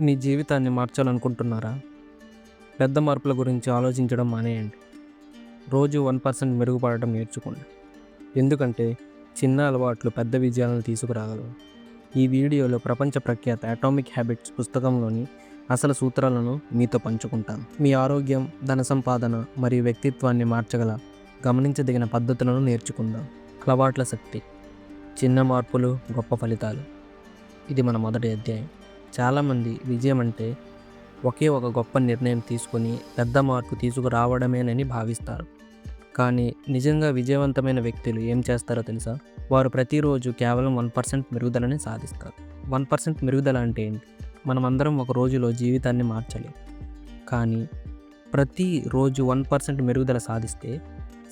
మీ జీవితాన్ని మార్చాలనుకుంటున్నారా? పెద్ద మార్పుల గురించి ఆలోచించడం మానేయండి. రోజు వన్ పర్సెంట్ మెరుగుపడటం నేర్చుకోండి. ఎందుకంటే చిన్న అలవాట్లు పెద్ద విజయాలను తీసుకురాగలవు. ఈ వీడియోలో ప్రపంచ ప్రఖ్యాత అటామిక్ హ్యాబిట్స్ పుస్తకంలోని అసలు సూత్రాలను మీతో పంచుకుంటాను. మీ ఆరోగ్యం ధన సంపాదన మరియు వ్యక్తిత్వాన్ని మార్చగల గమనించదగిన పద్ధతులను నేర్చుకుందాం. అలవాట్ల శక్తి చిన్న మార్పులు గొప్ప ఫలితాలు. ఇది మన మొదటి అధ్యాయం. చాలామంది విజయం అంటే ఒకే ఒక గొప్ప నిర్ణయం తీసుకొని పెద్ద మార్పు తీసుకురావడమేనని భావిస్తారు. కానీ నిజంగా విజయవంతమైన వ్యక్తులు ఏం చేస్తారో తెలుసా? వారు ప్రతిరోజు కేవలం వన్ పర్సెంట్ మెరుగుదలని సాధిస్తారు. వన్ పర్సెంట్ మెరుగుదల అంటే ఏంటి? మనమందరం ఒక రోజులో జీవితాన్ని మార్చలేం. కానీ ప్రతి రోజు వన్ పర్సెంట్ మెరుగుదల సాధిస్తే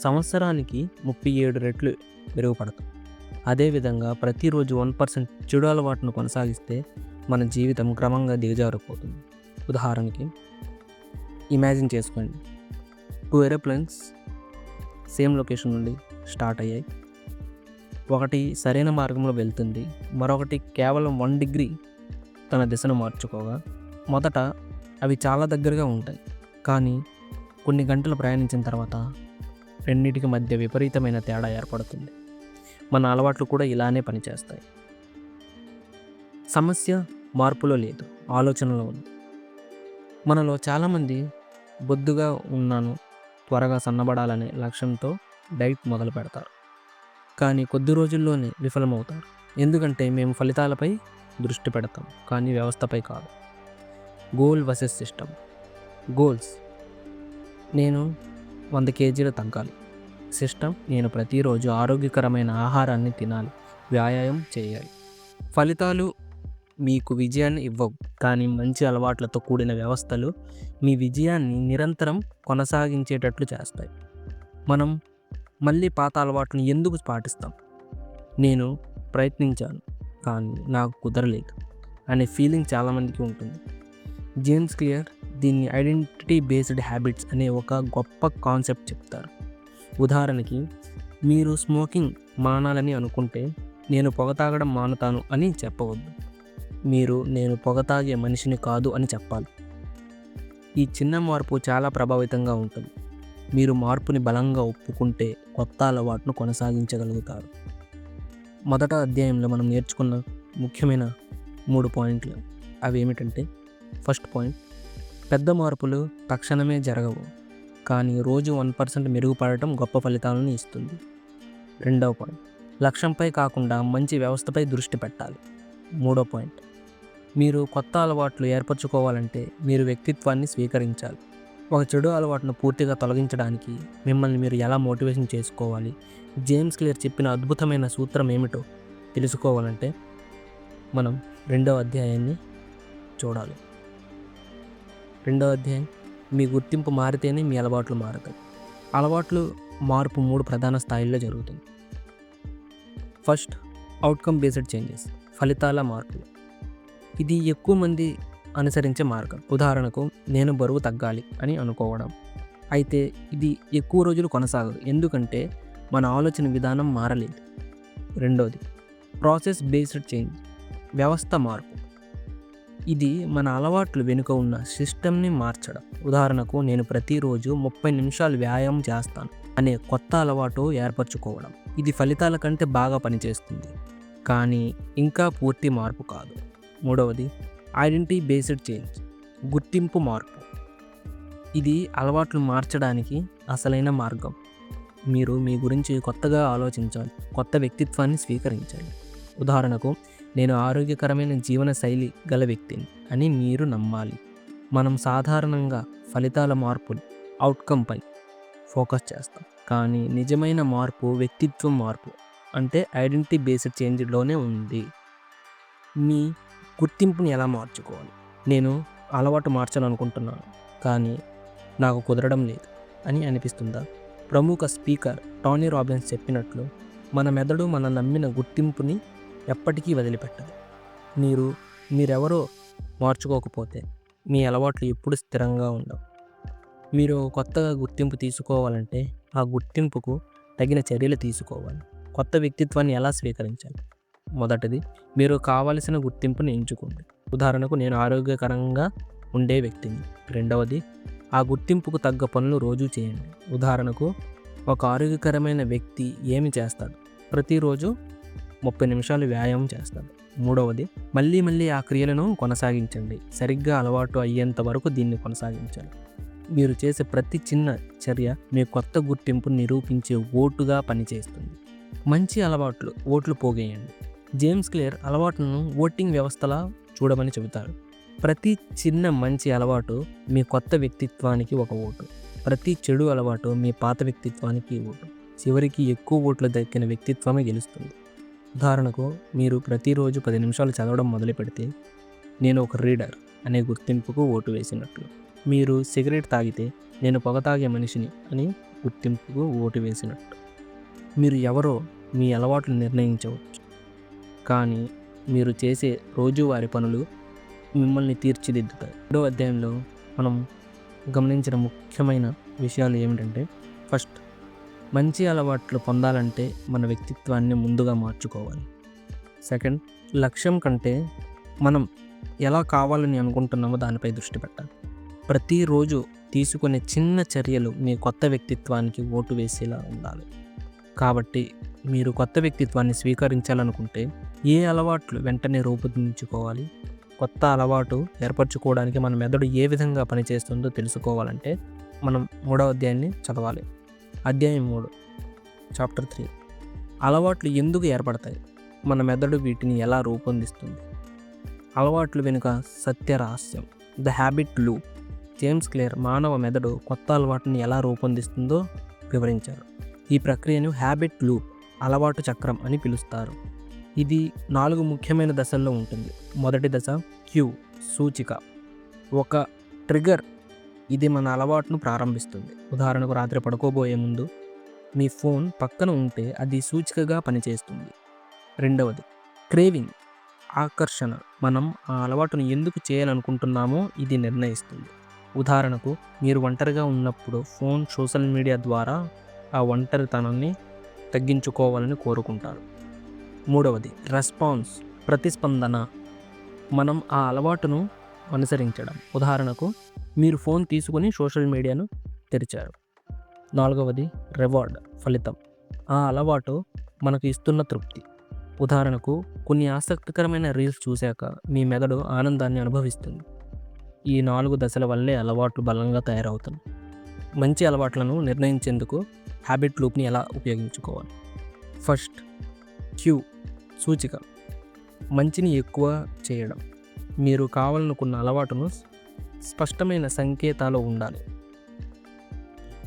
సంవత్సరానికి ముప్పై ఏడు రెట్లు మెరుగుపడతాం. అదేవిధంగా ప్రతిరోజు వన్ పర్సెంట్ చెడు అలవాటును కొనసాగిస్తే మన జీవితం క్రమంగా దిగజారిపోతుంది. ఉదాహరణకి ఇమాజిన్ చేసుకోండి. టూ ఏరోప్లేన్స్ సేమ్ లొకేషన్ నుండి స్టార్ట్ అయ్యాయి. ఒకటి సరైన మార్గంలో వెళ్తుంది. మరొకటి కేవలం వన్ డిగ్రీ తన దిశను మార్చుకోగా. మొదట అవి చాలా దగ్గరగా ఉంటాయి. కానీ కొన్ని గంటలు ప్రయాణించిన తర్వాత రెండింటికి మధ్య విపరీతమైన తేడా ఏర్పడుతుంది. మన అలవాట్లు కూడా ఇలానే పనిచేస్తాయి. సమస్య మార్పులో లేదు ఆలోచనలో ఉంది. మనలో చాలామంది బొద్దుగా ఉన్నాను త్వరగా సన్నబడాలనే లక్ష్యంతో డైట్ మొదలు పెడతారు. కానీ కొద్ది రోజుల్లోనే విఫలమవుతారు. ఎందుకంటే మేము ఫలితాలపై దృష్టి పెడతాం కానీ వ్యవస్థపై కాదు. Goal versus system. గోల్స్. నేను వంద కేజీలు తగ్గాలి. సిస్టమ్ నేను ప్రతిరోజు ఆరోగ్యకరమైన ఆహారాన్ని తినాలి. వ్యాయామం చేయాలి. ఫలితాలు మీకు విజయాన్ని ఇవ్వవు. కానీ మంచి అలవాట్లతో కూడిన వ్యవస్థలు మీ విజయాన్ని నిరంతరం కొనసాగించేటట్లు చేస్తాయి. మనం మళ్ళీ పాత అలవాట్లను ఎందుకు పాటిస్తాం? నేను ప్రయత్నించాను కానీ నాకు కుదరలేదు అనే ఫీలింగ్ చాలామందికి ఉంటుంది. జేమ్స్ క్లియర్ దీన్ని ఐడెంటిటీ బేస్డ్ హ్యాబిట్స్ అనే ఒక గొప్ప కాన్సెప్ట్ చెప్తారు. ఉదాహరణకి మీరు స్మోకింగ్ మానాలని అనుకుంటే నేను పొగ తాగడం మానుతాను అని చెప్పవద్దు. మీరు నేను పొగ తాగే మనిషిని కాదు అని చెప్పాలి. ఈ చిన్న మార్పు చాలా ప్రభావితంగా ఉంటుంది. మీరు మార్పుని బలంగా ఒప్పుకుంటే కొత్త అలవాటును కొనసాగించగలుగుతారు. మొదట అధ్యాయంలో మనం నేర్చుకున్న ముఖ్యమైన మూడు పాయింట్లు అవి ఏమిటంటే ఫస్ట్ పాయింట్ పెద్ద మార్పులు తక్షణమే జరగవు. కానీ రోజు వన్ పర్సెంట్ మెరుగుపడటం గొప్ప ఫలితాలను ఇస్తుంది. రెండవ పాయింట్. లక్ష్యంపై కాకుండా మంచి వ్యవస్థపై దృష్టి పెట్టాలి. మూడో పాయింట్. మీరు కొత్త అలవాట్లు ఏర్పరచుకోవాలంటే మీరు వ్యక్తిత్వాన్ని స్వీకరించాలి. ఒక చెడు అలవాటును పూర్తిగా తొలగించడానికి మిమ్మల్ని మీరు ఎలా మోటివేషన్ చేసుకోవాలి? జేమ్స్ క్లియర్ చెప్పిన అద్భుతమైన సూత్రం ఏమిటో తెలుసుకోవాలంటే మనం రెండవ అధ్యాయాన్ని చూడాలి. రెండవ అధ్యాయం. మీ గుర్తింపు మారితేనే మీ అలవాట్లు మారుతాయి. అలవాట్లు మార్పు మూడు ప్రధాన స్థాయిల్లో జరుగుతుంది. ఫస్ట్ అవుట్కమ్ బేస్డ్ చేంజెస్ ఫలితాల మార్పులు ఇది ఎక్కువ మంది అనుసరించే మార్గం. ఉదాహరణకు నేను బరువు తగ్గాలి అని అనుకోవడం. అయితే ఇది ఎక్కువ రోజులు కొనసాగదు. ఎందుకంటే మన ఆలోచన విధానం మారలేదు. రెండోది ప్రాసెస్ బేస్డ్ చేంజ్ వ్యవస్థ మార్పు. ఇది మన అలవాట్లు వెనుక ఉన్న సిస్టమ్ని మార్చడం. ఉదాహరణకు నేను ప్రతిరోజు ముప్పై నిమిషాలు వ్యాయామం చేస్తాను అనే కొత్త అలవాటు ఏర్పరచుకోవడం. ఇది ఫలితాల కంటే బాగా పనిచేస్తుంది. కానీ ఇంకా పూర్తి మార్పు కాదు. మూడవది ఐడెంటిటీ బేస్డ్ చేంజ్ గుర్తింపు మార్పు. ఇది అలవాట్లు మార్చడానికి అసలైన మార్గం. మీరు మీ గురించి కొత్తగా ఆలోచించాలి కొత్త వ్యక్తిత్వాన్ని స్వీకరించాలి. ఉదాహరణకు నేను ఆరోగ్యకరమైన జీవన శైలి గల వ్యక్తిని అని మీరు నమ్మాలి. మనం సాధారణంగా ఫలితాల మార్పులు అవుట్కంపై ఫోకస్ చేస్తాం. కానీ నిజమైన మార్పు వ్యక్తిత్వం మార్పు అంటే ఐడెంటిటీ బేస్డ్ చేంజ్లోనే ఉంది. మీ గుర్తింపుని ఎలా మార్చుకోవాలి? నేను అలవాటు మార్చాలనుకుంటున్నాను కానీ నాకు కుదరడం లేదు అని అనిపిస్తుందా? ప్రముఖ స్పీకర్ టానీ రాబిన్స్ చెప్పినట్లు మన మెదడు మన నమ్మిన గుర్తింపుని ఎప్పటికీ వదిలిపెట్టదు. మీరు మీరెవరో మార్చుకోకపోతే మీ అలవాట్లు ఎప్పుడు స్థిరంగా ఉండవు. మీరు కొత్తగా గుర్తింపు తీసుకోవాలంటే ఆ గుర్తింపుకు తగిన చర్యలు తీసుకోవాలి. కొత్త వ్యక్తిత్వాన్ని ఎలా స్వీకరించాలి? మొదటిది మీరు కావలసిన గుర్తింపుని ఎంచుకోండి. ఉదాహరణకు నేను ఆరోగ్యకరంగా ఉండే వ్యక్తిని. రెండవది ఆ గుర్తింపుకు తగ్గ పనులు రోజు చేయండి. ఉదాహరణకు ఒక ఆరోగ్యకరమైన వ్యక్తి ఏమి చేస్తాడు? ప్రతిరోజు ముప్పై నిమిషాలు వ్యాయామం చేస్తాను. మూడవది మళ్ళీ మళ్ళీ ఆ క్రియలను కొనసాగించండి. సరిగ్గా అలవాటు అయ్యేంత వరకు దీన్ని కొనసాగించాలి. మీరు చేసే ప్రతి చిన్న చర్య మీ కొత్త గుర్తింపు నిరూపించే ఓటుగా పనిచేస్తుంది. మంచి అలవాట్లు ఓట్లు పోగేయండి. జేమ్స్ క్లియర్ అలవాట్లను ఓటింగ్ వ్యవస్థలా చూడమని చెబుతారు ప్రతి చిన్న మంచి అలవాటు మీ కొత్త వ్యక్తిత్వానికి ఒక ఓటు. ప్రతి చెడు అలవాటు మీ పాత వ్యక్తిత్వానికి ఓటు. చివరికి ఎక్కువ ఓట్లు దక్కిన వ్యక్తిత్వమే గెలుస్తుంది. ఉదాహరణకు మీరు ప్రతిరోజు పది నిమిషాలు చదవడం మొదలు పెడితే నేను ఒక రీడర్ అనే గుర్తింపుకు ఓటు వేసినట్లు. మీరు సిగరెట్ తాగితే నేను పొగ తాగే మనిషిని అని గుర్తింపుకు ఓటు వేసినట్టు. మీరు ఎవరో మీ అలవాట్లు నిర్ణయించవచ్చు. కానీ మీరు చేసే రోజువారి పనులు మిమ్మల్ని తీర్చిదిద్దుతాయి. రెండో అధ్యాయంలో మనం గమనించిన ముఖ్యమైన విషయాలు ఏమిటంటే ఫస్ట్ మంచి అలవాట్లు పొందాలంటే మన వ్యక్తిత్వాన్ని ముందుగా మార్చుకోవాలి. సెకండ్ లక్ష్యం కంటే మనం ఎలా కావాలని అనుకుంటున్నామో దానిపై దృష్టి పెట్టాలి. ప్రతిరోజు తీసుకునే చిన్న చర్యలు మీ కొత్త వ్యక్తిత్వానికి ఓటు వేసేలా ఉండాలి. కాబట్టి మీరు కొత్త వ్యక్తిత్వాన్ని స్వీకరించాలనుకుంటే ఏ అలవాట్లు వెంటనే రూపొందించుకోవాలి. కొత్త అలవాటు ఏర్పరచుకోవడానికి మన మెదడు ఏ విధంగా పనిచేస్తుందో తెలుసుకోవాలంటే మనం మూడవ అధ్యాయాన్ని చదవాలి. అధ్యాయం మూడు చాప్టర్ త్రీ. అలవాట్లు ఎందుకు ఏర్పడతాయి? మన మెదడు వీటిని ఎలా రూపొందిస్తుంది? అలవాట్లు వెనుక సత్య రహస్యం the habit loop James Clear మానవ మెదడు కొత్త అలవాటుని ఎలా రూపొందిస్తుందో వివరించారు. ఈ ప్రక్రియను హ్యాబిట్ లూప్ అలవాటు చక్రం అని పిలుస్తారు. ఇది నాలుగు ముఖ్యమైన దశల్లో ఉంటుంది. మొదటి దశ క్యూ సూచిక. ఒక ట్రిగర్ ఇది మన అలవాటును ప్రారంభిస్తుంది. ఉదాహరణకు రాత్రి పడుకోబోయే ముందు మీ ఫోన్ పక్కన ఉంటే అది సూచికగా పనిచేస్తుంది. రెండవది క్రేవింగ్ ఆకర్షణ. మనం ఆ అలవాటును ఎందుకు చేయాలనుకుంటున్నామో ఇది నిర్ణయిస్తుంది. ఉదాహరణకు మీరు ఒంటరిగా ఉన్నప్పుడు ఫోన్ సోషల్ మీడియా ద్వారా ఆ ఒంటరితనాన్ని తగ్గించుకోవాలని కోరుకుంటారు. మూడవది రెస్పాన్స్ ప్రతిస్పందన. మనం ఆ అలవాటును అనుసరించడం. ఉదాహరణకు మీరు ఫోన్ తీసుకుని సోషల్ మీడియాను తెరిచారు. నాలుగవది రివార్డ్ ఫలితం. ఆ అలవాటు మనకు ఇస్తున్న తృప్తి. ఉదాహరణకు కొన్ని ఆసక్తికరమైన రీల్స్ చూశాక మీ మెదడు ఆనందాన్ని అనుభవిస్తుంది. ఈ నాలుగు దశల వల్లే అలవాట్లు బలంగా తయారవుతాయి మంచి అలవాట్లను నిర్ణయించేందుకు హ్యాబిట్ లూప్ని ఎలా ఉపయోగించుకోవాలి? ఫస్ట్ క్యూ సూచిక. మంచిని ఎక్కువ చేయడం. మీరు కావాలనుకున్న అలవాటును స్పష్టమైన సంకేతాలు ఉండాలి.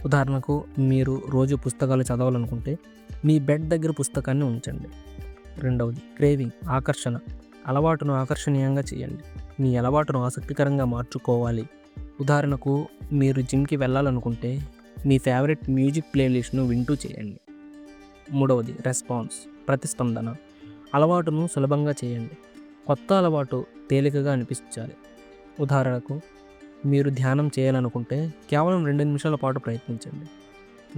ఉదాహరణకు మీరు రోజు పుస్తకాలు చదవాలనుకుంటే మీ బెడ్ దగ్గర పుస్తకాన్ని ఉంచండి. రెండవది క్రేవింగ్ ఆకర్షణ. అలవాటును ఆకర్షణీయంగా చేయండి. మీ అలవాటును ఆసక్తికరంగా మార్చుకోవాలి. ఉదాహరణకు మీరు జిమ్కి వెళ్ళాలనుకుంటే మీ ఫేవరెట్ మ్యూజిక్ ప్లేలిస్ట్ను వింటూ చేయండి. మూడవది రెస్పాన్స్ ప్రతిస్పందన. అలవాటును సులభంగా చేయండి. కొత్త అలవాటు తేలికగా అనిపించాలి. ఉదాహరణకు మీరు ధ్యానం చేయాలనుకుంటే కేవలం రెండు నిమిషాల పాటు ప్రయత్నించండి.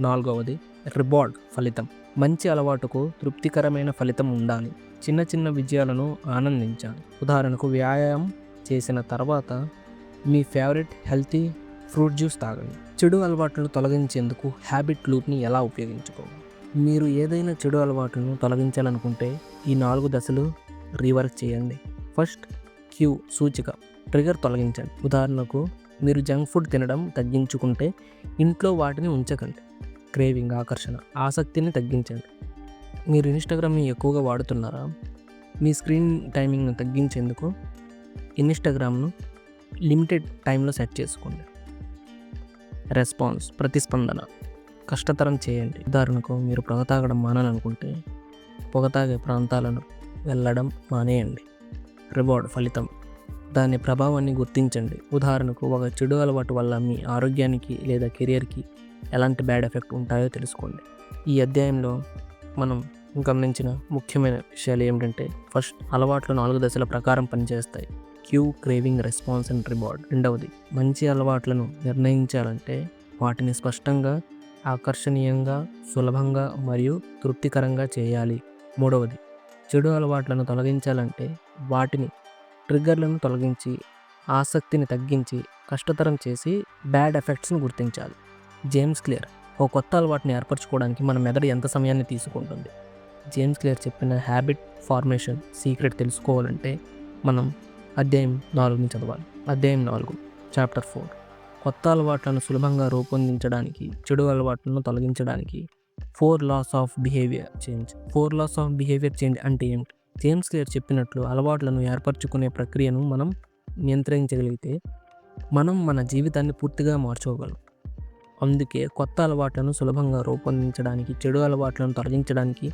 నాలుగవది రివార్డ్ ఫలితం. మంచి అలవాటుకు తృప్తికరమైన ఫలితం ఉండాలి. చిన్న చిన్న విజయాలను ఆనందించాలి. ఉదాహరణకు వ్యాయామం చేసిన తర్వాత మీ ఫేవరెట్ హెల్తీ ఫ్రూట్ జ్యూస్ తాగండి. చెడు అలవాట్లను తొలగించేందుకు హ్యాబిట్ లూప్ని ఎలా ఉపయోగించుకోవాలి? మీరు ఏదైనా చెడు అలవాట్లను తొలగించాలనుకుంటే ఈ నాలుగు దశలు రీవర్క్ చేయండి. ఫస్ట్ క్యూ సూచిక. ట్రిగర్ తొలగించండి. ఉదాహరణకు మీరు జంక్ ఫుడ్ తినడం తగ్గించుకుంటే ఇంట్లో వాటిని ఉంచకండి. క్రేవింగ్ ఆకర్షణ ఆసక్తిని తగ్గించండి. మీరు ఇన్స్టాగ్రామ్ని ఎక్కువగా వాడుతున్నారా? మీ స్క్రీన్ టైమింగ్ను తగ్గించేందుకు ఇన్స్టాగ్రామ్ను లిమిటెడ్ టైంలో సెట్ చేసుకోండి. రెస్పాన్స్ ప్రతిస్పందన కష్టతరం చేయండి. ఉదాహరణకు మీరు పొగ తాగడం మానాలనుకుంటే పొగ తాగే ప్రాంతాలను వెళ్ళడం మానేయండి. రివార్డ్ ఫలితం. దాని ప్రభావాన్ని గుర్తించండి. ఉదాహరణకు ఒక చెడు అలవాటు వల్ల మీ ఆరోగ్యానికి లేదా కెరియర్కి ఎలాంటి బ్యాడ్ ఎఫెక్ట్ ఉంటాయో తెలుసుకోండి. ఈ అధ్యాయంలో మనం గమనించిన ముఖ్యమైన విషయాలు ఏమిటంటే ఫస్ట్ అలవాట్లు నాలుగు దశల ప్రకారం పనిచేస్తాయి. Cue craving response and reward. రెండవది మంచి అలవాట్లను నిర్ణయించాలంటే వాటిని స్పష్టంగా ఆకర్షణీయంగా సులభంగా మరియు తృప్తికరంగా చేయాలి. మూడవది చెడు అలవాట్లను తొలగించాలంటే వాటిని ట్రిగ్గర్లను తొలగించి ఆసక్తిని తగ్గించి కష్టతరం చేసి బ్యాడ్ ఎఫెక్ట్స్ని గుర్తించాలి. జేమ్స్ క్లియర్ ఒక కొత్త అలవాటుని ఏర్పరచుకోవడానికి మన మెదడు ఎంత సమయాన్ని తీసుకుంటుంది? జేమ్స్ క్లియర్ చెప్పిన హ్యాబిట్ ఫార్మేషన్ సీక్రెట్ తెలుసుకోవాలంటే మనం అధ్యాయం నాలుగుని చదవాలి. అధ్యాయం నాలుగు చాప్టర్ ఫోర్. కొత్త అలవాట్లను సులభంగా రూపొందించడానికి చెడు అలవాట్లను తొలగించడానికి four laws of behaviour change. Four laws of behaviour change అంటే ఏమిటి? జేమ్స్ క్లియర్ చెప్పినట్లు అలవాట్లను ఏర్పరచుకునే ప్రక్రియను మనం నియంత్రించగలిగితే మనం మన జీవితాన్ని పూర్తిగా మార్చుకోగలం. అందుకే కొత్త అలవాట్లను సులభంగా రూపొందించడానికి చెడు అలవాట్లను తొలగించడానికి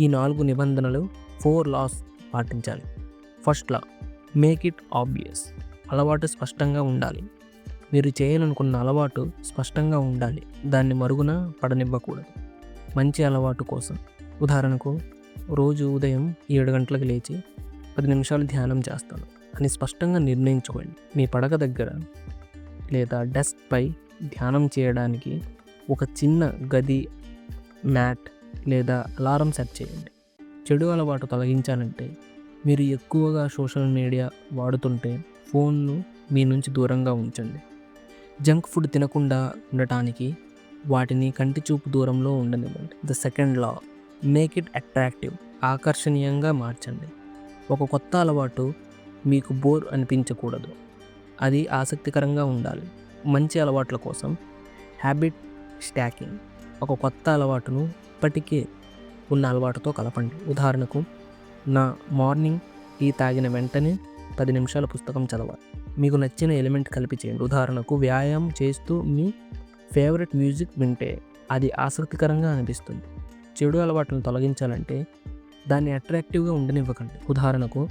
ఈ నాలుగు నిబంధనలు ఫోర్ లాస్ పాటించాలి. First law make it obvious. అలవాటు స్పష్టంగా ఉండాలి. మీరు చేయాలనుకున్న అలవాటు స్పష్టంగా ఉండాలి. దాన్ని మరుగున పడనివ్వకూడదు. మంచి అలవాటు కోసం. ఉదాహరణకు రోజు ఉదయం ఏడు గంటలకు లేచి పది నిమిషాలు ధ్యానం చేస్తాను. అని స్పష్టంగా నిర్ణయించుకోండి. మీ పడక దగ్గర లేదా డెస్క్పై ధ్యానం చేయడానికి ఒక చిన్న గది మ్యాట్ లేదా అలారం సెట్ చేయండి. చెడు అలవాటు తొలగించాలంటే మీరు ఎక్కువగా సోషల్ మీడియా వాడుతుంటే ఫోన్ను మీ నుంచి దూరంగా ఉంచండి. జంక్ ఫుడ్ తినకుండా ఉండటానికి వాటిని కంటి చూపు దూరంలో ఉండనివ్వండి. The second law make it attractive ఆకర్షణీయంగా మార్చండి. ఒక కొత్త అలవాటు మీకు బోర్ అనిపించకూడదు. అది ఆసక్తికరంగా ఉండాలి. మంచి అలవాట్ల కోసం హ్యాబిట్ స్టాకింగ్ ఒక కొత్త అలవాటును ఇప్పటికే ఉన్న అలవాటుతో కలపండి. ఉదాహరణకు నా మార్నింగ్ టీ తాగిన వెంటనే పది నిమిషాల పుస్తకం చదవాలి. మీకు నచ్చిన ఎలిమెంట్ కలిపి చేయండి. ఉదాహరణకు వ్యాయామం చేస్తూ మీ ఫేవరెట్ మ్యూజిక్ వింటే అది ఆసక్తికరంగా అనిపిస్తుంది. చెడు అలవాట్లను తొలగించాలంటే దాన్ని అట్రాక్టివ్గా ఉండనివ్వకండి. ఉదాహరణకు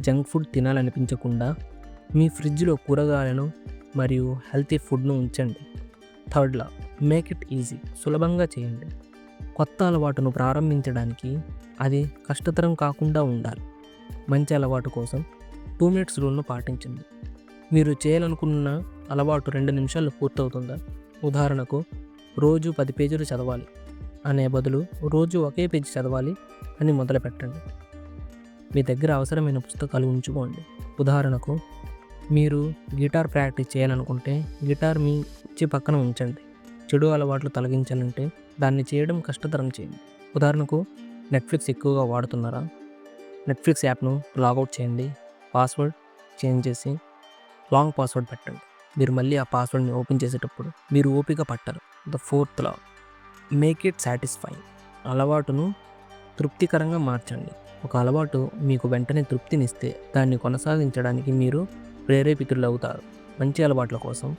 జంక్ ఫుడ్ తినాలనిపించకుండా మీ ఫ్రిడ్జ్లో కూరగాయలను మరియు హెల్తీ ఫుడ్ను ఉంచండి. థర్డ్లా మేక్ ఇట్ ఈజీ సులభంగా చేయండి. కొత్త అలవాటును ప్రారంభించడానికి అది కష్టతరం కాకుండా ఉండాలి. మంచి అలవాటు కోసం టూ మినిట్స్ రూల్ను పాటించండి. మీరు చేయాలనుకున్న అలవాటు రెండు నిమిషాల్లో పూర్తవుతుందా? ఉదాహరణకు రోజు పది పేజీలు చదవాలి అనే బదులు రోజు ఒకే పేజీ చదవాలి అని మొదలు పెట్టండి మీ దగ్గర అవసరమైన పుస్తకాలు ఉంచుకోండి. ఉదాహరణకు మీరు గిటార్ ప్రాక్టీస్ చేయాలనుకుంటే గిటార్ మీ ఇచ్చి పక్కన ఉంచండి. చెడు అలవాట్లు తొలగించాలంటే దాన్ని చేయడం కష్టతరం చేయండి. ఉదాహరణకు నెట్ఫ్లిక్స్ ఎక్కువగా వాడుతున్నారా? నెట్ఫ్లిక్స్ యాప్ను లాగౌట్ చేయండి. పాస్వర్డ్ చేంజ్ చేసి లాంగ్ పాస్వర్డ్ పెట్టండి. మీరు మళ్ళీ ఆ పాస్వర్డ్ని ఓపెన్ చేసేటప్పుడు మీరు ఓపిక పట్టరు. The fourth law make it satisfying అలవాటును తృప్తికరంగా మార్చండి. ఒక అలవాటు మీకు వెంటనే తృప్తినిస్తే దాన్ని కొనసాగించడానికి మీరు ప్రేరేపితులు అవుతారు మంచి అలవాట్ల కోసం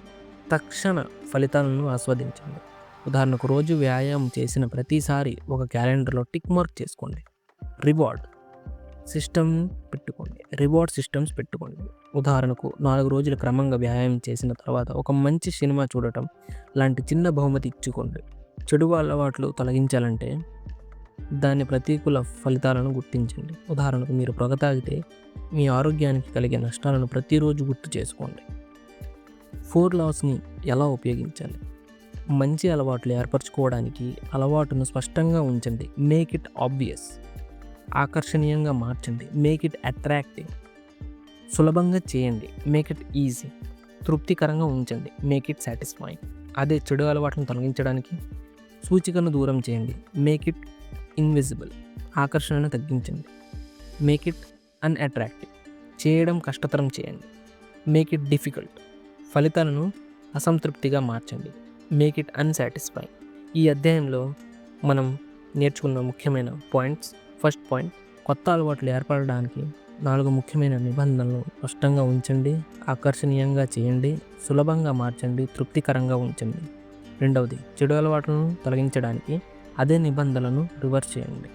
తక్షణ ఫలితాలను ఆస్వాదించండి. ఉదాహరణకు రోజు వ్యాయామం చేసిన ప్రతిసారి ఒక క్యాలెండర్లో టిక్ మార్క్ చేసుకోండి. రివార్డ్. సిస్టమ్ పెట్టుకోండి. రివార్డ్ సిస్టమ్స్ పెట్టుకోండి. ఉదాహరణకు నాలుగు రోజులు క్రమంగా వ్యాయామం చేసిన తర్వాత ఒక మంచి సినిమా చూడటం లాంటి చిన్న బహుమతి ఇచ్చుకోండి. చెడు అలవాట్లు తొలగించాలంటే దాని ప్రతికూల ఫలితాలను గుర్తించండి. ఉదాహరణకు మీరు పొగ తాగితే మీ ఆరోగ్యానికి కలిగే నష్టాలను ప్రతిరోజు గుర్తు చేసుకోండి. ఫోర్ లాస్ని ఎలా ఉపయోగించాలి? మంచి అలవాట్లు ఏర్పరచుకోవడానికి అలవాటును స్పష్టంగా ఉంచండి. Make it obvious. ఆకర్షణీయంగా మార్చండి. మేక్ ఇట్ అట్రాక్టివ్ సులభంగా చేయండి. మేక్ ఇట్ ఈజీ తృప్తికరంగా ఉంచండి. మేక్ ఇట్ సాటిస్ఫైయింగ్ అదే చెడు అలవాట్లను తొలగించడానికి సూచికను దూరం చేయండి. మేక్ ఇట్ ఇన్విజిబుల్ ఆకర్షణను తగ్గించండి. మేక్ ఇట్ అన్అట్రాక్టివ్ చేయడం కష్టతరం చేయండి. మేక్ ఇట్ డిఫికల్ట్ ఫలితాలను అసంతృప్తిగా మార్చండి. మేక్ ఇట్ అన్సాటిస్ఫై ఈ అధ్యాయంలో మనం నేర్చుకున్న ముఖ్యమైన పాయింట్స్ ఫస్ట్ పాయింట్ కొత్త అలవాట్లు ఏర్పడడానికి నాలుగు ముఖ్యమైన నిబంధనలు. స్పష్టంగా ఉంచండి ఆకర్షణీయంగా చేయండి సులభంగా మార్చండి తృప్తికరంగా ఉంచండి. రెండవది చెడు అలవాట్లను తొలగించడానికి అదే నిబంధనలను రివర్స్ చేయండి.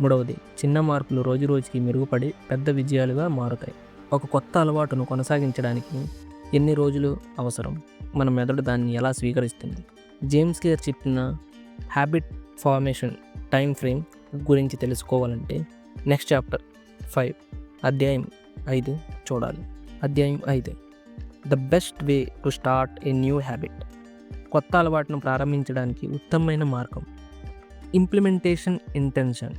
మూడవది చిన్న మార్పులు రోజు రోజుకి మెరుగుపడి పెద్ద విజయాలుగా మారుతాయి. ఒక కొత్త అలవాటును కొనసాగించడానికి ఎన్ని రోజులు అవసరం? మన మెదడు దాన్ని ఎలా స్వీకరిస్తుంది? జేమ్స్ క్లియర్ చెప్పిన హ్యాబిట్ ఫార్మేషన్ టైం ఫ్రేమ్ గురించి తెలుసుకోవాలంటే నెక్స్ట్ చాప్టర్ ఫైవ్. అధ్యాయం ఐదు చూడాలి. అధ్యాయం ఐదు. The best way to start a new habit. కొత్త అలవాటును ప్రారంభించడానికి ఉత్తమమైన మార్గం. Implementation intention.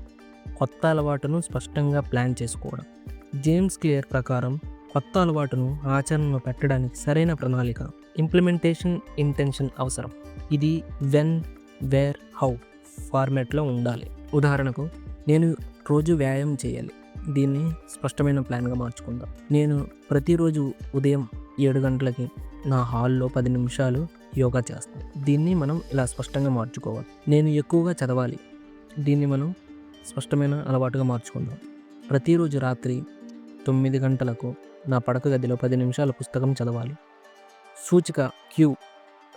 కొత్త అలవాటును స్పష్టంగా ప్లాన్ చేసుకోవడం. జేమ్స్ క్లియర్ ప్రకారం కొత్త అలవాటును ఆచరణలో పెట్టడానికి సరైన ప్రణాళిక ఇంప్లిమెంటేషన్ ఇంటెన్షన్ అవసరం. ఇది వెన్ వేర్ హౌ ఫార్మాట్లో ఉండాలి. ఉదాహరణకు నేను రోజు వ్యాయామం చేయాలి. దీన్ని స్పష్టమైన ప్లాన్గా మార్చుకుందాం. నేను ప్రతిరోజు ఉదయం ఏడు గంటలకి నా హాల్లో పది నిమిషాలు యోగా చేస్తాను. దీన్ని మనం ఇలా స్పష్టంగా మార్చుకోవాలి. నేను ఎక్కువగా చదవాలి. దీన్ని మనం స్పష్టమైన అలవాటుగా మార్చుకుందాం. ప్రతిరోజు రాత్రి తొమ్మిది గంటలకు నా పడక గదిలో పది నిమిషాల పుస్తకం చదవాలి. సూచిక క్యూ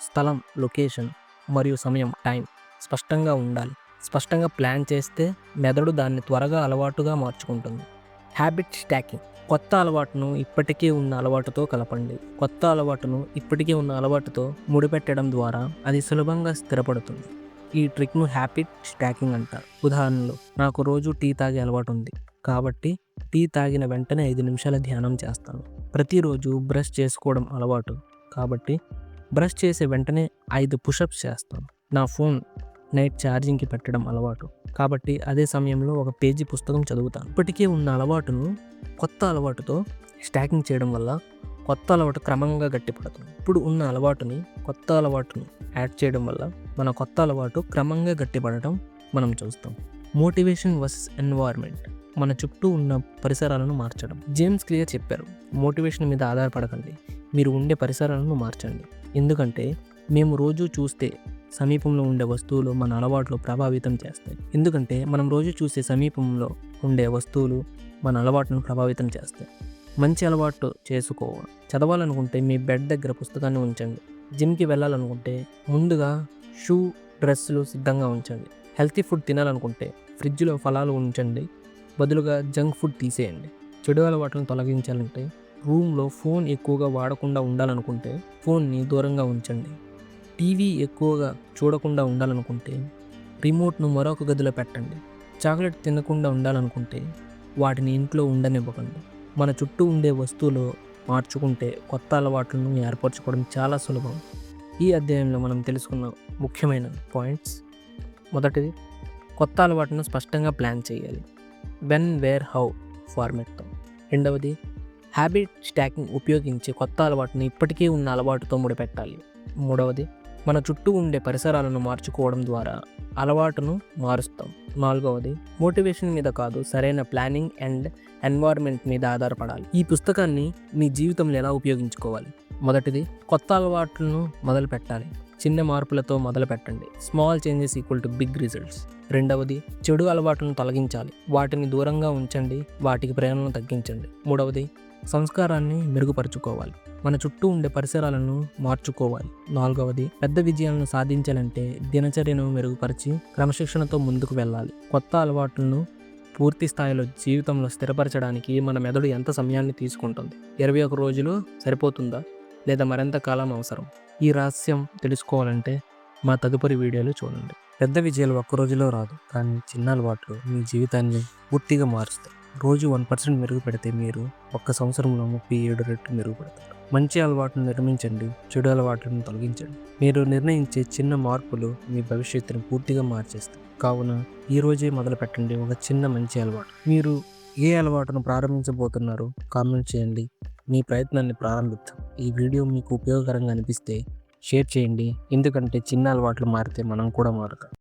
స్థలం లొకేషన్ మరియు సమయం టైం స్పష్టంగా ఉండాలి. స్పష్టంగా ప్లాన్ చేస్తే మెదడు దాన్ని త్వరగా అలవాటుగా మార్చుకుంటుంది. Habit stacking. కొత్త అలవాటును ఇప్పటికే ఉన్న అలవాటుతో కలపండి. కొత్త అలవాటును ఇప్పటికే ఉన్న అలవాటుతో ముడిపెట్టడం ద్వారా అది సులభంగా స్థిరపడుతుంది. ఈ ట్రిక్ను హ్యాబిట్ స్టాకింగ్ అంటారు. ఉదాహరణలో నాకు రోజు టీ తాగే అలవాటు ఉంది. కాబట్టి టీ తాగిన వెంటనే ఐదు నిమిషాల ధ్యానం చేస్తాను. ప్రతిరోజు బ్రష్ చేసుకోవడం అలవాటు. కాబట్టి బ్రష్ చేసే వెంటనే ఐదు పుషప్స్ చేస్తాను. నా ఫోన్ నైట్ ఛార్జింగ్కి పెట్టడం అలవాటు. కాబట్టి అదే సమయంలో ఒక పేజీ పుస్తకం చదువుతాను. ఇప్పటికే ఉన్న అలవాటును కొత్త అలవాటుతో స్టాకింగ్ చేయడం వల్ల కొత్త అలవాటు క్రమంగా గట్టిపడుతుంది. ఇప్పుడు ఉన్న అలవాటుని కొత్త అలవాటును యాడ్ చేయడం వల్ల మన కొత్త అలవాటు క్రమంగా గట్టిపడటం మనం చూస్తాం. Motivation versus environment. మన చుట్టూ ఉన్న పరిసరాలను మార్చడం. జేమ్స్ క్లియర్ చెప్పారు మోటివేషన్ మీద ఆధారపడకండి. మీరు ఉండే పరిసరాలను మార్చండి. ఎందుకంటే మేము రోజు చూస్తే సమీపంలో ఉండే వస్తువులు మన అలవాట్లు ప్రభావితం చేస్తాయి. ఎందుకంటే మనం రోజు చూసే సమీపంలో ఉండే వస్తువులు మన అలవాటును ప్రభావితం చేస్తాయి. మంచి అలవాటు చేసుకోవాలి చదవాలనుకుంటే మీ బెడ్ దగ్గర పుస్తకాన్ని ఉంచండి. జిమ్కి వెళ్ళాలనుకుంటే ముందుగా షూ డ్రెస్సులు సిద్ధంగా ఉంచండి. హెల్తీ ఫుడ్ తినాలనుకుంటే ఫ్రిడ్జ్లో ఫలాలు ఉంచండి. బదులుగా జంక్ ఫుడ్ తీసేయండి. చెడు అలవాట్లను తొలగించాలంటే రూమ్లో ఫోన్ ఎక్కువగా వాడకుండా ఉండాలనుకుంటే ఫోన్ని దూరంగా ఉంచండి. టీవీ ఎక్కువగా చూడకుండా ఉండాలనుకుంటే రిమోట్ను మరొక గదిలో పెట్టండి. చాక్లెట్ తినకుండా ఉండాలనుకుంటే వాటిని ఇంట్లో ఉండనివ్వకండి. మన చుట్టూ ఉండే వస్తువులు మార్చుకుంటే కొత్త అలవాట్లను ఏర్పరచుకోవడం చాలా సులభం. ఈ అధ్యాయంలో మనం తెలుసుకున్న ముఖ్యమైన పాయింట్స్. మొదటిది కొత్త అలవాటును స్పష్టంగా ప్లాన్ చేయాలి. వెన్ వేర్ హౌ ఫార్మెట్తో రెండవది హ్యాబిట్ స్టాకింగ్ ఉపయోగించి కొత్త అలవాటును ఇప్పటికే ఉన్న అలవాటుతో ముడిపెట్టాలి. మూడవది మన చుట్టూ ఉండే పరిసరాలను మార్చుకోవడం ద్వారా అలవాటును మారుస్తాం. నాలుగవది మోటివేషన్ మీద కాదు సరైన ప్లానింగ్ అండ్ ఎన్వైర్న్మెంట్ మీద ఆధారపడాలి. ఈ పుస్తకాన్ని మీ జీవితంలో ఎలా ఉపయోగించుకోవాలి? మొదటిది కొత్త అలవాట్లను మొదలు పెట్టాలి చిన్న మార్పులతో మొదలు పెట్టండి small changes equal to big results. రెండవది చెడు అలవాట్లను తొలగించాలి. వాటిని దూరంగా ఉంచండి వాటికి ప్రేరణను తగ్గించండి. మూడవది సంస్కారాన్ని మెరుగుపరుచుకోవాలి. మన చుట్టూ ఉండే పరిసరాలను మార్చుకోవాలి. నాలుగవది పెద్ద విజయాలను సాధించాలంటే దినచర్యను మెరుగుపరిచి క్రమశిక్షణతో ముందుకు వెళ్ళాలి. కొత్త అలవాట్లను పూర్తి స్థాయిలో జీవితంలో స్థిరపరచడానికి మన మెదడు ఎంత సమయాన్ని తీసుకుంటుంది? ఇరవై ఒక రోజులు సరిపోతుందా? లేదా మరింత కాలం అవసరం? ఈ రహస్యం తెలుసుకోవాలంటే మా తదుపరి వీడియోలు చూడండి. పెద్ద విజయాలు ఒక్క రోజులో రాదు కానీ చిన్న అలవాట్లు మీ జీవితాన్ని పూర్తిగా మారుస్తాయి. రోజు వన్ పర్సెంట్ మెరుగుపెడితే మీరు ఒక్క సంవత్సరంలో ముప్పై ఏడు రెట్లు మెరుగుపడతారు. మంచి అలవాటును నిర్మించండి చెడు అలవాట్లను తొలగించండి. మీరు నిర్ణయించే చిన్న మార్పులు మీ భవిష్యత్తును పూర్తిగా మార్చేస్తాయి. కావున ఈ రోజే మొదలు పెట్టండి ఒక చిన్న మంచి అలవాటు. మీరు ఏ అలవాటును ప్రారంభించబోతున్నారో కామెంట్ చేయండి. మీ ప్రయత్నాన్ని ప్రారంభిద్దాం. ఈ వీడియో మీకు ఉపయోగకరంగా అనిపిస్తే షేర్ చేయండి. ఎందుకంటే చిన్న అలవాట్లు మారితే మనం కూడా మారుతాం.